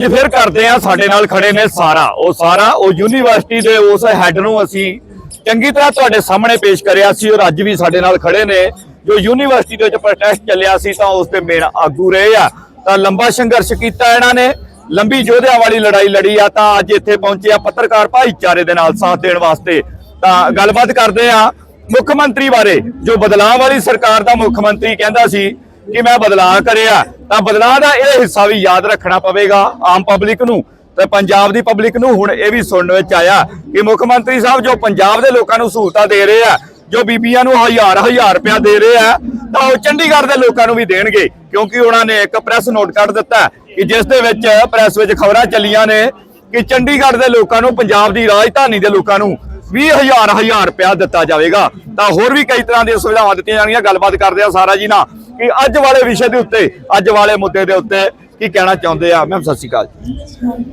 ਇਹ ਫਿਰ ਕਰਦੇ ਆ, ਸਾਡੇ ਨਾਲ ਖੜੇ ਨੇ ਸਾਰਾ। ਉਹ ਸਾਰਾ, ਉਹ ਯੂਨੀਵਰਸਿਟੀ ਦੇ ਉਸ ਹੈੱਡ ਨੂੰ ਅਸੀਂ ਚੰਗੀ ਤਰ੍ਹਾਂ ਤੁਹਾਡੇ ਸਾਹਮਣੇ ਪੇਸ਼ ਕਰਿਆ ਸੀ, ਔਰ ਅੱਜ ਵੀ ਸਾਡੇ ਨਾਲ ਖੜੇ ਨੇ। ਜੋ ਯੂਨੀਵਰਸਿਟੀ ਦੇ ਵਿੱਚ ਪ੍ਰੋਟੈਸਟ ਚੱਲਿਆ ਸੀ, ਤਾਂ ਉਸ ਦੇ ਮੇਨ ਆਗੂ ਰਹੇ ਆ। ਤਾਂ ਲੰਬਾ ਸੰਘਰਸ਼ ਕੀਤਾ ਇਹਨਾਂ ਨੇ। ਲੰਬੀ ਯੋਧਿਆਂ ਵਾਲੀ ਲੜਾਈ ਲੜੀ ਆ, ਤਾਂ ਅੱਜ ਇੱਥੇ ਪਹੁੰਚੇ ਆ ਪੱਤਰਕਾਰ ਭਾਈਚਾਰੇ ਦੇ ਨਾਲ ਸਾਥ ਦੇਣ ਵਾਸਤੇ। ਤਾਂ ਗੱਲਬਾਤ ਕਰਦੇ ਆ ਮੁੱਖ ਮੰਤਰੀ ਬਾਰੇ, ਜੋ ਬਦਲਾਅ ਵਾਲੀ ਸਰਕਾਰ ਦਾ ਮੁੱਖ ਮੰਤਰੀ ਕਹਿੰਦਾ ਸੀ ਕਿ ਮੈਂ ਬਦਲਾਅ ਕਰਿਆ, ਤਾਂ ਬਦਲਾਅ ਦਾ ਇਹ ਹਿੱਸਾ ਵੀ ਯਾਦ ਰੱਖਣਾ ਪਵੇਗਾ ਆਮ ਪਬਲਿਕ ਨੂੰ ਤੇ ਪੰਜਾਬ ਦੀ ਪਬਲਿਕ ਨੂੰ ਹੁਣ ਇਹ ਵੀ ਸੁਣਨ ਵਿੱਚ ਆਇਆ ਕਿ ਮੁੱਖ ਮੰਤਰੀ ਸਾਹਿਬ ਜੋ ਪੰਜਾਬ ਦੇ ਲੋਕਾਂ ਨੂੰ ਸਹੂਲਤਾਂ ਦੇ ਰਹੇ ਆ, ਜੋ ਬੀਬੀਆਂ ਨੂੰ ਹਜ਼ਾਰ ਹਜ਼ਾਰ ਰੁਪਇਆ ਦੇ ਰਹੇ ਆ, ਤਾਂ ਉਹ ਚੰਡੀਗੜ੍ਹ ਦੇ ਲੋਕਾਂ ਨੂੰ ਵੀ ਦੇਣਗੇ, ਕਿਉਂਕਿ ਉਹਨਾਂ ਨੇ ਇੱਕ ਪ੍ਰੈਸ ਨੋਟ ਕੱਢ ਦਿੱਤਾ ਕਿ ਜਿਸ ਦੇ ਵਿੱਚ ਪ੍ਰੈਸ ਵਿੱਚ ਖਬਰਾਂ ਚੱਲੀਆਂ ਨੇ ਕਿ ਚੰਡੀਗੜ੍ਹ ਦੇ ਲੋਕਾਂ ਨੂੰ, ਪੰਜਾਬ ਦੀ ਰਾਜਧਾਨੀ ਦੇ ਲੋਕਾਂ ਨੂੰ 20000 ਹਜ਼ਾਰ ਰੁਪਇਆ ਦਿੱਤਾ ਜਾਵੇਗਾ। ਤਾਂ ਹੋਰ ਵੀ ਕਈ ਤਰ੍ਹਾਂ ਦੀਆਂ ਸੁਵਿਧਾਵਾਂ ਦਿੱਤੀਆਂ ਜਾਣਗੀਆਂ। ਗੱਲਬਾਤ ਕਰਦੇ ਆ ਸਾਰਾ ਜੀ ਨਾਲ ਕਿ ਅੱਜ ਵਾਲੇ ਵਿਸ਼ੇ ਦੇ ਉੱਤੇ, ਅੱਜ ਵਾਲੇ ਮੁੱਦੇ ਦੇ ਉੱਤੇ ਕੀ ਕਹਿਣਾ ਚਾਹੁੰਦੇ ਆ? ਮੈਮ, ਸਤਿ ਸ਼੍ਰੀ ਅਕਾਲ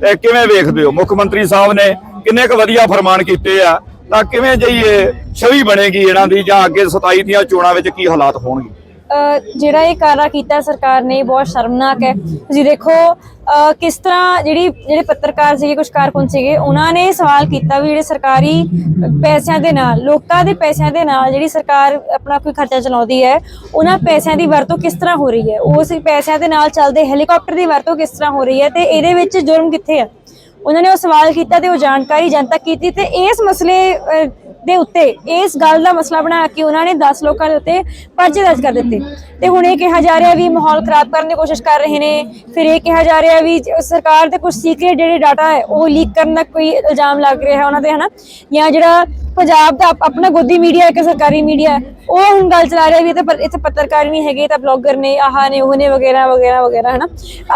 ਤੇ ਕਿਵੇਂ ਵੇਖਦੇ ਹੋ? ਮੁੱਖ ਮੰਤਰੀ ਸਾਹਿਬ ਨੇ ਕਿੰਨੇ ਕੁ ਵਧੀਆ ਫਰਮਾਨ ਕੀਤੇ ਆ? ਤਾਂ ਕਿਵੇਂ ਜਈਏ ਛਵੀ ਬਣੇਗੀ ਇਹਨਾਂ ਦੀ ਜਾਂ ਅੱਗੇ 27 ਦੀਆਂ ਚੋਣਾਂ ਵਿੱਚ ਕੀ ਹਾਲਾਤ ਹੋਣਗੇ? ਜਿਹੜਾ ਇਹ ਕਾਰਾ ਕੀਤਾ ਸਰਕਾਰ ਨੇ ਬਹੁਤ ਸ਼ਰਮਨਾਕ ਹੈ। ਤੁਸੀਂ ਦੇਖੋ ਕਿਸ ਤਰ੍ਹਾਂ ਜਿਹੜੀ, ਜਿਹੜੇ ਪੱਤਰਕਾਰ ਸੀਗੇ ਕੁਝ ਕਾਰਕੁਨ ਸੀਗੇ, ਉਹਨਾਂ ਨੇ ਸਵਾਲ ਕੀਤਾ ਵੀ ਜਿਹੜੇ ਸਰਕਾਰੀ ਪੈਸਿਆਂ ਦੇ ਨਾਲ, ਲੋਕਾਂ ਦੇ ਪੈਸਿਆਂ ਦੇ ਨਾਲ ਜਿਹੜੀ ਸਰਕਾਰ ਆਪਣਾ ਕੋਈ ਖਰਚਾ ਚਲਾਉਂਦੀ ਹੈ, ਉਹਨਾਂ ਪੈਸਿਆਂ ਦੀ ਵਰਤੋਂ ਕਿਸ ਤਰ੍ਹਾਂ ਹੋ ਰਹੀ ਹੈ? ਉਸ ਪੈਸਿਆਂ ਦੇ ਨਾਲ ਚੱਲਦੇ ਹੈਲੀਕਾਪਟਰ ਦੀ ਵਰਤੋਂ ਕਿਸ ਤਰ੍ਹਾਂ ਹੋ ਰਹੀ ਹੈ ਤੇ ਇਹਦੇ ਵਿੱਚ ਜੁਰਮ ਕਿੱਥੇ ਆ? ਉਹਨਾਂ ਨੇ ਉਹ ਸਵਾਲ ਕੀਤਾ ਤੇ ਉਹ ਜਾਣਕਾਰੀ ਜਨਤਾ ਕੀਤੀ ਤੇ ਇਸ ਮਸਲੇ ਦੇ ਉੱਤੇ, ਇਸ ਗੱਲ ਦਾ ਮਸਲਾ ਬਣਾ ਕੇ ਉਹਨਾਂ ਨੇ 10 ਲੋਕਾਂ ਦੇ ਉੱਤੇ ਪਰਚੇ ਦਰਜ ਕਰ ਦਿੱਤੇ। ਤੇ ਹੁਣ ਇਹ ਕਿਹਾ ਜਾ ਰਿਹਾ ਵੀ ਮਾਹੌਲ ਖਰਾਬ ਕਰਨ ਦੀ ਕੋਸ਼ਿਸ਼ ਕਰ ਰਹੇ ਨੇ, ਫਿਰ ਇਹ ਕਿਹਾ ਜਾ ਰਿਹਾ ਵੀ ਸਰਕਾਰ ਦੇ ਕੁਝ ਸੀਕ੍ਰੀਟ ਜਿਹੜੇ ਡਾਟਾ ਹੈ, ਉਹ ਲੀਕ ਕਰਨ ਦਾ ਕੋਈ ਇਲਜ਼ਾਮ ਲੱਗ ਰਿਹਾ ਉਹਨਾਂ ਤੇ, ਹਨਾ? ਜਾਂ ਜਿਹੜਾ ਪੰਜਾਬ ਦਾ ਆਪਣਾ ਗੋਦੀ ਮੀਡੀਆ ਇੱਕ ਸਰਕਾਰੀ ਮੀਡੀਆ ਹੈ। ਉਹ ਹੁਣ ਗੱਲ ਚਲਾ ਰਿਹਾ ਵੀ ਇਹ ਤਾਂ ਇੱਥੇ ਪੱਤਰਕਾਰ ਨਹੀਂ ਹੈਗੇ ਤਾਂ ਬਲੌਗਰ ਨੇ, ਆਹ ਨੇ, ਉਹ ਨੇ, ਵਗੈਰਾ ਵਗੈਰਾ ਵਗੈਰਾ, ਹਨਾ?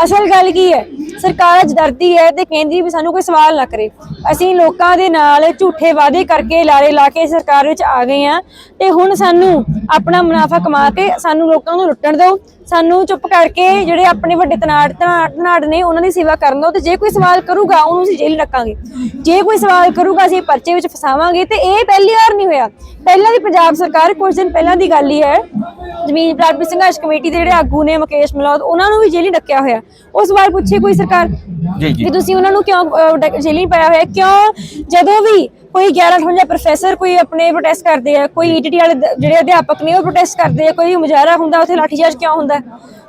ਅਸਲ ਗੱਲ ਕੀ ਹੈ? ਸਰਕਾਰ ਅੱਜ ਡਰਦੀ ਹੈ ਤੇ ਕਹਿੰਦੀ ਵੀ ਸਾਨੂੰ ਕੋਈ ਸਵਾਲ ਨਾ ਕਰੇ। ਅਸੀਂ ਲੋਕਾਂ ਦੇ ਨਾਲ ਝੂਠੇ ਵਾਅਦੇ ਕਰਕੇ ਲਾਰੇ ਲਾ ਕੇ ਸਰਕਾਰ ਵਿੱਚ ਆ ਗਏ ਆ ਤੇ ਹੁਣ ਸਾਨੂੰ ਆਪਣਾ ਮੁਨਾਫਾ ਕਮਾ ਕੇ ਸਾਨੂੰ ਲੋਕਾਂ ਨੂੰ ਲੁੱਟਣ ਦਿਓ। ਸਾਨੂੰ ਚੁੱਪ ਕਰਕੇ ਜਿਹੜੇ ਆਪਣੇ ਵੱਡੇ ਤਨਾੜ ਤਨਾੜ ਨੇ ਉਹਨਾਂ ਦੀ ਸੇਵਾ ਕਰਨ ਤੇ ਜੇ ਕੋਈ ਸਵਾਲ ਕਰੂਗਾ ਉਹਨੂੰ ਅਸੀਂ ਜੇਲ੍ਹ ਰੱਖਾਂਗੇ। ਜੇ ਕੋਈ ਸਵਾਲ ਕਰੂਗਾ ਅਸੀਂ ਪਰਚੇ ਵਿੱਚ ਫਸਾਵਾਂਗੇ ਤੇ ਇਹ ਪਹਿਲੀ ਵਾਰ ਨਹੀਂ ਹੋਇਆ। ਪਹਿਲਾਂ ਵੀ ਪੰਜਾਬ ਸਰਕਾਰ ਕੁਝ ਦਿਨ ਪਹਿਲਾਂ ਦੀ ਗੱਲ ਹੀ ਹੈ ਜ਼ਮੀਨ ਪ੍ਰਾਪਤੀ ਸੰਘਰਸ਼ ਕਮੇਟੀ ਦੇ ਜਿਹੜੇ ਆਗੂ ਨੇ ਮੁਕੇਸ਼ ਮਲੌਦ ਉਹਨਾਂ ਨੂੰ ਵੀ ਜੇਲ੍ਹ ਹੀ ਰੱਖਿਆ ਹੋਇਆ। ਉਹ ਸਵਾਲ ਪੁੱਛੇ ਕੋਈ ਸਰਕਾਰ ਜੀ ਜੀ। ਕਿ ਤੁਸੀਂ ਉਹਨਾਂ ਨੂੰ ਕਿਉਂ ਜੇਲ੍ਹ ਹੀ ਪਾਇਆ ਹੋਇਆ? ਕਿਉਂ ਜਦੋਂ ਵੀ ਕੋਈ 11 58 ਪ੍ਰੋਫੈਸਰ ਕੋਈ ਆਪਣੇ ਪ੍ਰੋਟੈਸਟ ਕਰਦੇ ਆ ਕੋਈ ਈਟੀਟੀ ਵਾਲੇ ਦ- ਜਿਹੜੇ ਅਧਿਆਪਕ ਨੇ ਉਹ ਪ੍ਰੋਟੈਸਟ ਕਰਦੇ ਆ ਕੋਈ ਮੁਜ਼ਾਹਰਾ ਹੁੰਦਾ ਉੱਥੇ ਲਾਠੀਚਾਰਜ ਕਿਉਂ ਹੁੰਦਾ?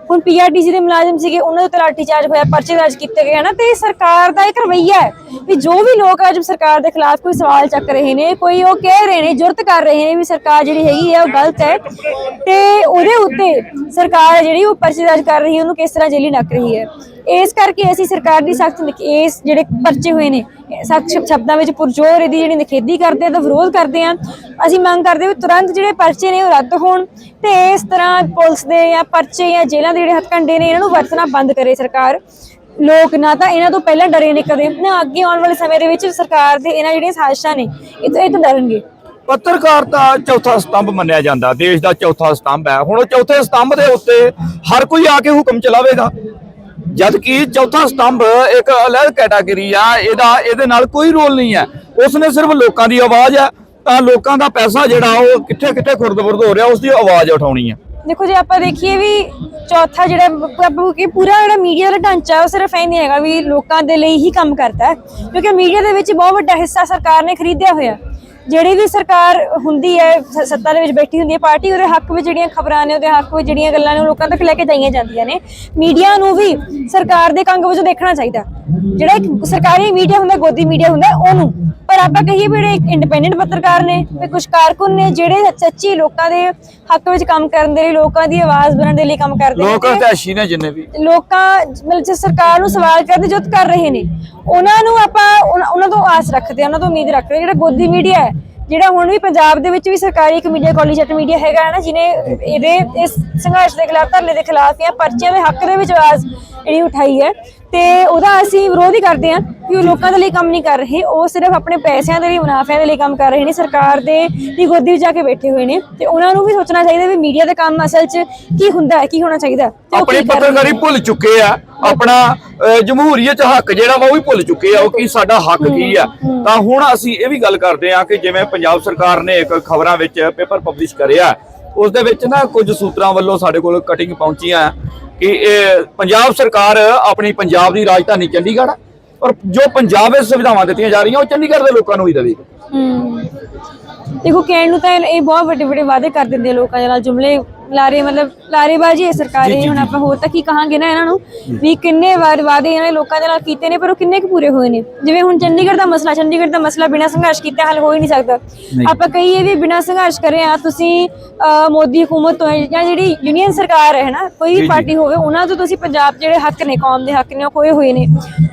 ਹੁਣ ਪੀਆਰਟੀਸੀ ਦੇ ਮੁਲਾਜ਼ਮ ਸੀਗੇ, ਉਹਨਾਂ ਦੇ ਉੱਤੇ ਲਾਠੀਚਾਰਜ ਹੋਇਆ, ਪਰਚੇ ਦਰਜ ਕੀਤੇ ਗਏ ਹਨ ਤੇ ਇਹ ਸਰਕਾਰ ਦਾ ਇੱਕ ਰਵੱਈਆ ਹੈ ਵੀ ਜੋ ਵੀ ਲੋਕ ਅੱਜ ਸਰਕਾਰ ਦੇ ਖਿਲਾਫ ਕੋਈ ਸਵਾਲ ਚੱਕ ਰਹੇ ਨੇ, ਕੋਈ ਉਹ ਕਹਿ ਰਹੇ ਨੇ, ਜੁਰਤ ਕਰ ਰਹੇ ਨੇ ਵੀ ਸਰਕਾਰ ਜਿਹੜੀ ਹੈਗੀ ਹੈ ਉਹ ਗਲਤ ਹੈ, ਤੇ ਉਹਦੇ ਉੱਤੇ ਸਰਕਾਰ ਜਿਹੜੀ ਉਹ ਪਰਚੇ ਦਰਜ ਕਰ ਰਹੀ ਹੈ, ਉਹਨੂੰ ਕਿਸ ਤਰ੍ਹਾਂ ਜੇਲੀ ਨੱਕ ਰਹੀ ਹੈ। ਇਸ ਕਰਕੇ ਅਸੀਂ ਸਰਕਾਰ ਦੀ ਸਖਤ ਇਸ ਜਿਹੜੇ ਪਰਚੇ ਹੋਏ ਨੇ ਸਖਤ ਸ਼ਬਦਾਂ ਵਿੱਚ ਪੁਰਜੋਰ ਇਹਦੀ ਜਿਹੜੀ ਨਿਖੇਧੀ ਕਰਦੇ ਆ ਤਾਂ ਵਿਰੋਧ ਕਰਦੇ ਆ। ਅਸੀਂ ਮੰਗ ਕਰਦੇ ਵੀ ਤੁਰੰਤ ਜਿਹੜੇ ਪਰਚੇ ਨੇ ਉਹ ਰੱਦ ਹੋਣ ਤੇ ਇਸ ਤਰ੍ਹਾਂ ਪੁਲਿਸ ਦੇ ਜਾਂ ਪਰਚੇ ਜਾਂ ਜੇਲ੍ਹਾਂ ਦੇ ਜਿਹੜੇ ਹੱਥਕੰਡੇ ਨੇ, ਇਹਨਾਂ ਨੂੰ ਵਰਤਣਾ ਬੰਦ ਕਰੇ ਸਰਕਾਰ। ਲੋਕ ਨਾ ਤਾਂ ਇਹਨਾਂ ਤੋਂ ਪਹਿਲਾਂ ਡਰੇ ਨੇ ਕਦੇ, ਨਾ ਅੱਗੇ ਆਉਣ ਵਾਲੇ ਸਮੇਂ ਦੇ ਵਿੱਚ ਸਰਕਾਰ ਦੇ ਇਹਨਾਂ ਜਿਹੜੀਆਂ ਸਾਜ਼ਿਸ਼ਾਂ ਨੇ ਇਹ ਤੋਂ ਇਹ ਤੋਂ ਡਰਨਗੇ। ਪੱਤਰਕਾਰ ਚੌਥਾ ਸਤੰਭ ਮੰਨਿਆ ਜਾਂਦਾ। ਦੇਸ਼ ਦਾ ਚੌਥਾ ਸਤੰਭ ਹੈ। ਹੁਣ ਉਹ ਚੌਥੇ ਸਤੰਭ ਦੇ ਉੱਤੇ ਹਰ ਕੋਈ ਆ ਕੇ ਹੁਕਮ ਚਲਾਵੇਗਾ। ਜਦ ਕਿ ਚੌਥਾ ਸਤੰਭ ਇੱਕ ਅਲੱਗ ਕੈਟਾਗਰੀ ਆ, ਇਹਦਾ ਇਹਦੇ ਨਾਲ ਕੋਈ ਰੋਲ ਨਹੀਂ ਹੈ। ਉਸ ਨੇ ਸਿਰਫ ਲੋਕਾਂ ਦੀ ਆਵਾਜ਼ ਹੈ, ਤਾਂ ਲੋਕਾਂ ਦਾ ਪੈਸਾ ਜਿਹੜਾ ਉਹ ਕਿੱਥੇ ਕਿੱਥੇ ਖੁਰਦ-ਬੁਰਦ ਹੋ ਰਿਹਾ ਉਸ ਦੀ ਆਵਾਜ਼ ਉਠਾਉਣੀ ਹੈ। ਦੇਖੋ ਜੇ, ਆਪਾਂ ਦੇਖੀਏ ਵੀ ਚੌਥਾ ਜਿਹੜਾ ਕਿ ਪੂਰਾ ਜਿਹੜਾ ਮੀਡੀਆ ਦਾ ਢਾਂਚਾ ਉਹ ਸਿਰਫ ਇਹ ਨਹੀਂ ਹੈਗਾ ਵੀ ਲੋਕਾਂ ਦੇ ਲਈ ਹੀ ਕੰਮ ਕਰਦਾ ਕਿਉਂਕਿ ਮੀਡੀਆ ਦੇ ਵਿੱਚ ਬਹੁਤ ਵੱਡਾ ਹਿੱਸਾ ਸਰਕਾਰ ਨੇ ਖਰੀਦਿਆ ਹੋਇਆ। ਜਿਹੜੀ ਵੀ ਸਰਕਾਰ ਹੁੰਦੀ ਹੈ ਸੱਤਾ ਦੇ ਵਿੱਚ ਬੈਠੀ ਹੁੰਦੀ ਹੈ, ਪਾਰਟੀ ਉਹਦੇ ਹੱਕ ਵਿੱਚ ਜਿਹੜੀਆਂ ਖਬਰਾਂ ਨੇ, ਉਹਦੇ ਹੱਕ ਵਿੱਚ ਜਿਹੜੀਆਂ ਗੱਲਾਂ ਨੇ, ਉਹ ਲੋਕਾਂ ਤੱਕ ਲੈ ਕੇ ਜਾਈਆਂ ਜਾਂਦੀਆਂ ਨੇ। ਮੀਡੀਆ ਨੂੰ ਵੀ ਸਰਕਾਰ ਦੇ ਕੰਗ ਵਜੋਂ ਦੇਖਣਾ ਚਾਹੀਦਾ। ਜਿਹੜਾ ਇੱਕ ਸਰਕਾਰੀ ਮੀਡੀਆ ਹੁੰਦਾ, ਗੋਦੀ ਮੀਡੀਆ ਹੁੰਦਾ, ਉਹਨੂੰ। ਪਰ ਆਪਾਂ ਕਹੀਏ ਵੀ ਜਿਹੜੇ ਇੰਡੀਪੈਂਡੈਂਟ ਪੱਤਰਕਾਰ ਨੇ ਤੇ ਕੁਝ ਕਾਰਕੁਨ ਨੇ ਜਿਹੜੇ ਸੱਚੀ ਲੋਕਾਂ ਦੇ ਹੱਕ ਵਿੱਚ ਕੰਮ ਕਰਨ ਦੇ ਲਈ ਲੋਕਾਂ ਦੀ ਆਵਾਜ਼ ਬਣਨ ਦੇ ਲਈ ਕੰਮ ਕਰਦੇ ਨੇ ਲੋਕ ਤੇ ਨੇ ਜਿੰਨੇ ਵੀ। ਲੋਕਾਂ ਮਤਲਬ ਜੇ ਸਰਕਾਰ ਨੂੰ ਸਵਾਲ ਕਰਦੇ ਜੁੱਤ ਕਰ ਰਹੇ ਨੇ ਉਹਨਾਂ ਨੂੰ ਆਪਾਂ ਉਹਨਾਂ- ਤੋਂ ਆਸ ਰੱਖਦੇ ਹਾਂ ਉਹਨਾਂ ਤੋਂ ਉਮੀਦ ਰੱਖਦੇ ਜਿਹੜਾ ਗੋਦੀ ਮੀਡੀਆ ਹੈ ਜਿਹੜਾ ਹੁਣ ਵੀ ਪੰਜਾਬ ਦੇ ਵਿੱਚ ਵੀ ਸਰਕਾਰੀ ਇੱਕ ਮੀਡੀਆ ਕਾਲਜ ਜੱਟ ਮੀਡੀਆ ਹੈਗਾ ਹੈ ਨਾ ਜਿਹਨੇ ਇਹਦੇ ਇਸ ਸੰਘਰਸ਼ ਦੇ ਖਿਲਾਫ ਧਰਨੇ ਦੇ ਖਿਲਾਫ ਜਾਂ ਪਰਚਿਆਂ ਦੇ ਹੱਕ ਦੇ ਵਿੱਚ ਆਵਾਜ਼ ਜਿਹੜੀ ਉਠਾਈ ਹੈ ਤੇ ਉਹਦਾ ਅਸੀਂ ਵਿਰੋਧ ਹੀ ਕਰਦੇ ਹਾਂ ਕਿ ਉਹ ਲੋਕਾਂ ਦੇ ਲਈ ਕੰਮ ਨਹੀਂ ਕਰ ਰਹੇ ਉਹ ਸਿਰਫ ਆਪਣੇ ਪੈਸਿਆਂ ਦੇ ਲਈ ਮੁਨਾਫਿਆਂ ਦੇ ਲਈ ਕੰਮ ਕਰ ਰਹੇ ਨੇ ਸਰਕਾਰ ਦੇ ਦੀ ਗੋਦੀ ਵਿੱਚ ਜਾ ਕੇ ਬੈਠੇ ਹੋਏ ਨੇ ਤੇ ਉਹਨਾਂ ਨੂੰ ਵੀ ਸੋਚਣਾ ਚਾਹੀਦਾ ਵੀ ਮੀਡੀਆ ਦਾ ਕੰਮ ਅਸਲ 'ਚ ਕੀ ਹੁੰਦਾ ਹੈ ਕੀ ਹੋਣਾ ਚਾਹੀਦਾ ਆਪਣੀ। ਪੱਤਰਕਾਰੀ ਭੁੱਲ ਚੁੱਕੇ ਆ ਆਪਣਾ ਜਮਹੂਰੀਅਤ ਹੱਕ ਜਿਹੜਾ ਵਾ ਉਹ ਵੀ ਭੁੱਲ ਚੁੱਕੇ ਆ ਉਹ ਕੀ ਸਾਡਾ ਹੱਕ ਕੀ ਆ? ਤਾਂ ਹੁਣ ਅਸੀਂ ਇਹ ਵੀ ਗੱਲ ਕਰਦੇ ਆ ਕਿ ਜਿਵੇਂ ਪੰਜਾਬ ਸਰਕਾਰ ਨੇ ਇੱਕ ਖਬਰਾਂ ਵਿੱਚ ਪੇਪਰ ਪਬਲਿਸ਼ ਕਰਿਆ ਉਸ ਦੇ ਵਿੱਚ ਨਾ ਕੁਝ ਸੂਤਰਾਂ ਵੱਲੋਂ ਸਾਡੇ ਕੋਲ ਕਟਿੰਗ ਪਹੁੰਚੀਆਂ ਕਿ ਇਹ ਪੰਜਾਬ ਸਰਕਾਰ ਆਪਣੀ ਪੰਜਾਬ ਦੀ ਰਾਜਧਾਨੀ ਚੰਡੀਗੜ੍ਹ ਔਰ ਜੋ ਪੰਜਾਬ ਵਿੱਚ ਸੁਵਿਧਾਵਾਂ ਦਿੱਤੀਆਂ ਜਾ ਰਹੀਆਂ ਉਹ ਚੰਡੀਗੜ੍ਹ ਦੇ ਲੋਕਾਂ ਨੂੰ ਹੀ ਦੇਵੇਗੀ ਦੇਖੋ ਕਹਿਣ ਨੂੰ ਤਾਂ ਇਹ ਬਹੁਤ ਵੱਡੇ ਵੱਡੇ ਵਾਅਦੇ ਕਰ ਦਿੰਦੇ ਲੋਕਾਂ ਦੇ ਨਾਲ ਜੁਮਲੇ ਲਾਰੇ ਮਤਲਬ ਲਾਰੇਬਾਜ਼ੀ ਹੈ ਸਰਕਾਰ ਇਹ ਹੁਣ। ਆਪਾਂ ਹੋਰ ਤਾਂ ਕੀ ਕਹਾਂਗੇ ਨਾ ਇਹਨਾਂ ਨੂੰ? ਵੀ ਕਿੰਨੇ ਵਾਰ ਵਾਅਦੇ ਇਹਨਾਂ ਨੇ ਲੋਕਾਂ ਦੇ ਨਾਲ ਕੀਤੇ ਨੇ ਪਰ ਉਹ ਕਿੰਨੇ ਕੁ ਪੂਰੇ ਹੋਏ ਨੇ? ਜਿਵੇਂ ਹੁਣ ਚੰਡੀਗੜ੍ਹ ਦਾ ਮਸਲਾ ਚੰਡੀਗੜ੍ਹ ਦਾ ਮਸਲਾ ਬਿਨਾਂ ਸੰਘਰਸ਼ ਕੀਤੇ ਹੱਲ ਹੋ ਹੀ ਨਹੀਂ ਸਕਦਾ। ਆਪਾਂ ਕਹੀਏ ਵੀ ਬਿਨਾਂ ਸੰਘਰਸ਼ ਕਰੇ ਆ ਤੁਸੀਂ ਮੋਦੀ ਹਕੂਮਤ ਤੋਂ ਜਾਂ ਜਿਹੜੀ ਯੂਨੀਅਨ ਸਰਕਾਰ ਹੈ ਨਾ ਕੋਈ ਵੀ। ਪਾਰਟੀ ਹੋਵੇ ਉਹਨਾਂ ਤੋਂ ਤੁਸੀਂ ਪੰਜਾਬ ਜਿਹੜੇ ਹੱਕ ਨੇ ਕੌਮ ਦੇ ਹੱਕ ਨੇ ਉਹ ਖੋਏ ਹੋਏ ਨੇ।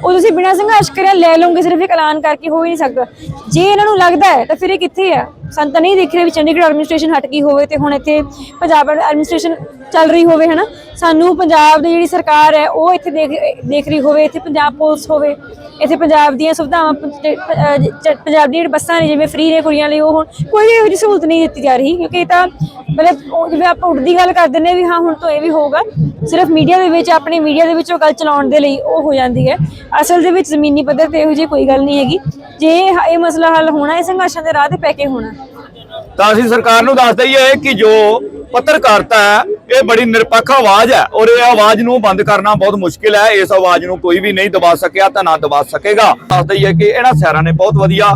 ਉਹ ਤੁਸੀਂ ਬਿਨਾਂ ਸੰਘਰਸ਼ ਕਰਿਆ ਲੈ ਲਓਗੇ ਸਿਰਫ ਇੱਕ ਐਲਾਨ ਕਰਕੇ ਹੋ ਹੀ ਨਹੀਂ ਸਕਦਾ। ਜੇ ਇਹਨਾਂ ਨੂੰ ਲੱਗਦਾ ਹੈ ਤਾਂ ਫਿਰ ਇਹ ਕਿੱਥੇ ਆ? ਸਾਨੂੰ ਤਾਂ ਨਹੀਂ ਦੇਖ ਰਿਹਾ ਵੀ ਚੰਡੀਗੜ੍ਹ ਐਡਮਿਨਿਸਟ੍ਰੇਸ਼ਨ ਹਟ ਗਈ ਹੋਵੇ ਤੇ ਹੁਣ ਇੱਥੇ ਪੰਜਾਬ ਐਡਮਿਨਿਸਟ੍ਰੇਸ਼ਨ ਚੱਲ ਰਹੀ ਹੋਵੇ, ਹਨਾ? ਸਾਨੂੰ ਪੰਜਾਬ ਦੀ ਜਿਹੜੀ ਸਰਕਾਰ ਹੈ, ਉਹ ਇੱਥੇ ਦੇਖ ਦੇਖ ਰਹੀ ਹੋਵੇ, ਇੱਥੇ ਪੰਜਾਬ ਪੁਲਿਸ ਹੋਵੇ, ਇੱਥੇ ਪੰਜਾਬ ਦੀਆਂ ਸੁਵਿਧਾਵਾਂ ਪੰਜਾਬ ਦੀਆਂ ਜਿਹੜੀ ਬੱਸਾਂ ਨੇ, ਜਿਵੇਂ ਫ੍ਰੀ ਨੇ ਕੁੜੀਆਂ ਲਈ, ਉਹ ਹੁਣ ਕੋਈ ਵੀ ਇਹੋ ਜਿਹੀ ਸਹੂਲਤ ਨਹੀਂ ਦਿੱਤੀ ਜਾ ਰਹੀ, ਕਿਉਂਕਿ ਇਹ ਤਾਂ ਮਤਲਬ ਉਹ ਜਿਵੇਂ ਆਪਾਂ ਉੱਡਦੀ ਗੱਲ ਕਰ ਦਿੰਦੇ ਹਾਂ ਵੀ ਹਾਂ, ਹੁਣ ਤੋਂ ਇਹ ਵੀ ਹੋਊਗਾ, ਸਿਰਫ ਮੀਡੀਆ ਦੇ ਵਿੱਚ, ਆਪਣੇ ਮੀਡੀਆ ਦੇ ਵਿੱਚ ਉਹ ਗੱਲ ਚਲਾਉਣ ਦੇ ਲਈ ਉਹ ਹੋ ਜਾਂਦੀ ਹੈ। ਅਸਲ ਦੇ ਵਿੱਚ ਜ਼ਮੀਨੀ ਪੱਧਰ ਤੇ ਇਹੋ ਜਿਹੀ ਕੋਈ ਗੱਲ ਨਹੀਂ ਹੈਗੀ। ਜੇ ਇਹ ਮਸਲਾ ਹੱਲ ਹੋਣਾ, ਇਹ ਸੰਘਰਸ਼ਾਂ ਦੇ ਰਾਹ ਤੇ ਪੈ ਕੇ ਹੋਣਾ। ਤਾਂ ਅਸੀਂ ਸਰਕਾਰ ਨੂੰ ਦੱਸ ਦਈਏ ਕਿ ਜੋ ਪੱਤਰਕਾਰਤਾ ਹੈ ਇਹ ਬੜੀ ਨਿਰਪੱਖ ਆਵਾਜ਼ ਹੈ ਔਰ ਇਹ ਆਵਾਜ਼ ਨੂੰ ਬੰਦ ਕਰਨਾ ਬਹੁਤ ਮੁਸ਼ਕਿਲ ਹੈ। ਇਸ ਆਵਾਜ਼ ਨੂੰ ਕੋਈ ਵੀ ਨਹੀਂ ਦਬਾ ਸਕਿਆ ਤਾਂ ਨਾ ਦਬਾ ਸਕੇਗਾ। ਦੱਸ ਦਈਏ ਕਿ ਇਹਨਾਂ ਸਿਆਰਾਂ ਨੇ ਬਹੁਤ ਵਧੀਆ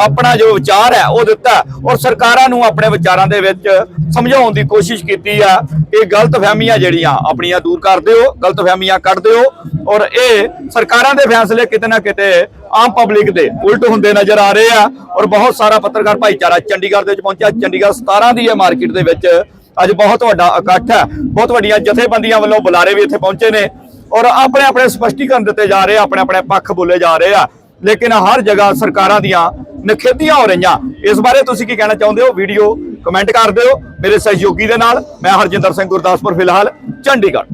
ਆਪਣਾ ਜੋ ਵਿਚਾਰ ਹੈ ਉਹ ਦਿੱਤਾ ਔਰ ਸਰਕਾਰਾਂ ਨੂੰ ਆਪਣੇ ਵਿਚਾਰਾਂ ਦੇ ਵਿੱਚ ਸਮਝਾਉਣ ਦੀ ਕੋਸ਼ਿਸ਼ ਕੀਤੀ ਆ ਕਿ ਗਲਤਫਹਿਮੀਆਂ ਜਿਹੜੀਆਂ ਆਪਣੀਆਂ ਦੂਰ ਕਰ ਦਿਓ, ਗਲਤਫਹਿਮੀਆਂ ਕੱਢ ਦਿਓ ਔਰ ਇਹ ਸਰਕਾਰਾਂ ਦੇ ਫੈਸਲੇ ਕਿਤੇ ਨਾ ਕਿਤੇ ਆਮ ਪਬਲਿਕ ਦੇ ਉਲਟ ਹੁੰਦੇ ਨਜ਼ਰ ਆ ਰਹੇ ਆ ਔਰ ਬਹੁਤ ਸਾਰਾ ਪੱਤਰਕਾਰ ਭਾਈਚਾਰਾ ਚੰਡੀਗੜ੍ਹ ਦੇ ਵਿੱਚ ਪਹੁੰਚਿਆ। ਚੰਡੀਗੜ੍ਹ 17 ਦੀ ਇਹ ਮਾਰਕੀਟ ਦੇ ਵਿੱਚ ਅੱਜ ਬਹੁਤ ਵੱਡਾ ਇਕੱਠ ਹੈ। ਬਹੁਤ ਵੱਡੀਆਂ ਜਥੇਬੰਦੀਆਂ ਵੱਲੋਂ ਬੁਲਾਰੇ ਵੀ ਇੱਥੇ ਪਹੁੰਚੇ ਨੇ ਔਰ ਆਪਣੇ ਆਪਣੇ ਸਪਸ਼ਟੀਕਰਨ ਦਿੱਤੇ ਜਾ ਰਹੇ ਆ, ਆਪਣੇ ਆਪਣੇ ਪੱਖ ਬੋਲੇ ਜਾ ਰਹੇ ਆ। ਲੇਕਿਨ ਹਰ ਜਗ੍ਹਾ ਸਰਕਾਰਾਂ ਦੀਆਂ ਨਖੇਧੀਆਂ ਹੋ ਰਹੀਆਂ। ਇਸ ਬਾਰੇ ਤੁਸੀਂ ਕੀ ਕਹਿਣਾ ਚਾਹੁੰਦੇ ਹੋ? ਵੀਡੀਓ ਕਮੈਂਟ ਕਰ ਦਿਓ। ਮੇਰੇ ਸਹਿਯੋਗੀ ਦੇ ਨਾਲ ਮੈਂ ਹਰਜਿੰਦਰ ਸਿੰਘ ਗੁਰਦਾਸਪੁਰ, ਫਿਲਹਾਲ ਚੰਡੀਗੜ੍ਹ।